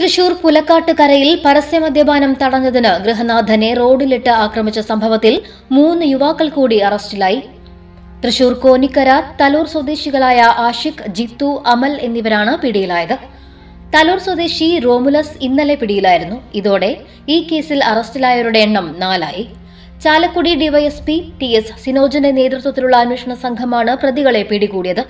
തൃശൂർ പുലക്കാട്ടുകരയിൽ പരസ്യമദ്യപാനം തടഞ്ഞതിന് ഗൃഹനാഥനെ റോഡിലിട്ട് ആക്രമിച്ച സംഭവത്തിൽ മൂന്ന് യുവാക്കൾ കൂടി അറസ്റ്റിലായി. തൃശൂർ കോന്നിക്കര തലൂർ സ്വദേശികളായ ആഷിഖ് ജിത്തു അമൽ എന്നിവരാണ് പിടിയിലായത്. തലൂർ സ്വദേശി റോമുലസ് ഇന്നലെ പിടിയിലായിരുന്നു. ഇതോടെ ഈ കേസിൽ അറസ്റ്റിലായവരുടെ എണ്ണം നാലായി. ചാലക്കുടി ഡിവൈഎസ്പി ടി എസ് സിനോജന്റെ നേതൃത്വത്തിലുള്ള അന്വേഷണ സംഘമാണ് പ്രതികളെ പിടികൂടിയത്.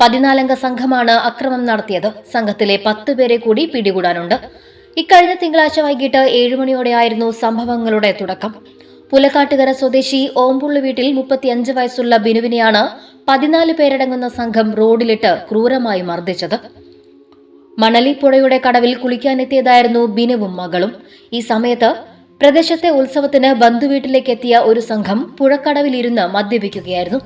പതിനാലംഗ സംഘമാണ് അക്രമം നടത്തിയത്. സംഘത്തിലെ പത്ത് പേരെ കൂടി പിടികൂടാനുണ്ട്. ഇക്കഴിഞ്ഞ തിങ്കളാഴ്ച വൈകിട്ട് ഏഴുമണിയോടെയായിരുന്നു സംഭവങ്ങളുടെ തുടക്കം. പുലക്കാട്ടുകര സ്വദേശി ഓമ്പുള്ള വീട്ടിൽ മുപ്പത്തിയഞ്ച് വയസ്സുള്ള ബിനുവിനെയാണ് പതിനാല് പേരടങ്ങുന്ന സംഘം റോഡിലിട്ട് ക്രൂരമായി മർദ്ദിച്ചത്. മണലിപ്പുഴയുടെ കടവിൽ കുളിക്കാനെത്തിയതായിരുന്നു ബിനുവും മകളും. ഈ സമയത്ത് പ്രദേശത്തെ ഉത്സവത്തിന് ബന്ധുവീട്ടിലേക്ക് എത്തിയ ഒരു സംഘം പുഴക്കടവിലിരുന്ന് മദ്യപിക്കുകയായിരുന്നു.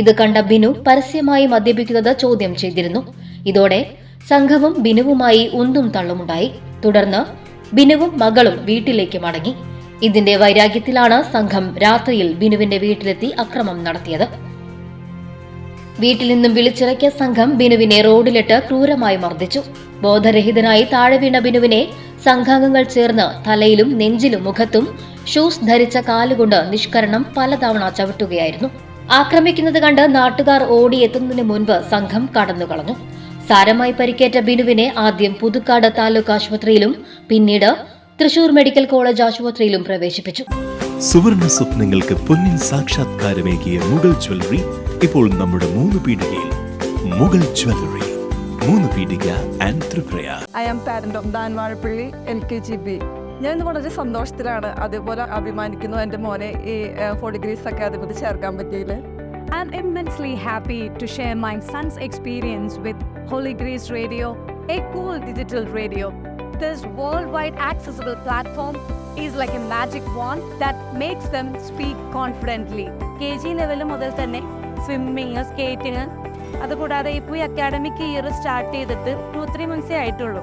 ഇത് കണ്ട ബിനു പരസ്യമായി മദ്യപിക്കുന്നത് ചോദ്യം ചെയ്തിരുന്നു. ഇതോടെ സംഘവും ബിനുവുമായി ഉന്തും തള്ളുമുണ്ടായി. തുടർന്ന് ബിനുവും മകളും വീട്ടിലേക്ക് മടങ്ങി. ഇതിന്റെ വൈരാഗ്യത്തിലാണ് സംഘം രാത്രിയിൽ ബിനുവിന്റെ വീട്ടിലെത്തി അക്രമം നടത്തിയത്. വീട്ടിൽ നിന്നും വിളിച്ചിറക്കിയ സംഘം ബിനുവിനെ റോഡിലിട്ട് ക്രൂരമായി മർദ്ദിച്ചു. ബോധരഹിതനായി താഴെ വീണ ബിനുവിനെ സംഘാംഗങ്ങൾ ചേർന്ന് തലയിലും നെഞ്ചിലും മുഖത്തും ഷൂസ് ധരിച്ച കാലുകൊണ്ട് നിഷ്കരണം പലതവണ ചവിട്ടുകയായിരുന്നു. ആക്രമിക്കുന്നത് കണ്ട് നാട്ടുകാർ ഓടിയെത്തുന്നതിന് മുൻപ് സംഘം കടന്നുകളഞ്ഞു. സാരമായി പരിക്കേറ്റ ബിനുവിനെ ആദ്യം പുതുക്കാട് താലൂക്ക് ആശുപത്രിയിലും പിന്നീട് തൃശൂർ മെഡിക്കൽ കോളേജ് ആശുപത്രിയിലും പ്രവേശിപ്പിച്ചു. സുവർണ സ്വപ്നങ്ങൾക്ക് പൊന്നിൻ സാക്ഷാത്കാരമേകിയ മുഗൾ ജ്വല്ലറി ഇപ്പോൾ നമ്മുടെ മൂന്ന് പീടികയിൽ. മുഗൾ ജ്വല്ലറി മൂന്ന് പീടിക and Tripura I am parent of than Vazhappally L K G B ഞാൻ വളരെ സന്തോഷത്തിലാണ് അതേപോലെ അഭിമാനിക്കുന്നു എന്റെ മോനെ ഈ ഫോട്ടോഗ്രീസ് അക്കാദമിയിൽ ചേർക്കാൻ പറ്റിയതിൽ I'm immensely happy to share my son's experience with Holy Grace Radio, a cool digital radio. This worldwide accessible platform is like a magic wand that makes them speak confidently. K G level മുതൽ തന്നെ swimming skating അതുകൂടാതെ ഇപ്പോൾ ഈ academic year start ചെയ്തിട്ട് two three മന്ത്സേ ആയിട്ടുള്ളൂ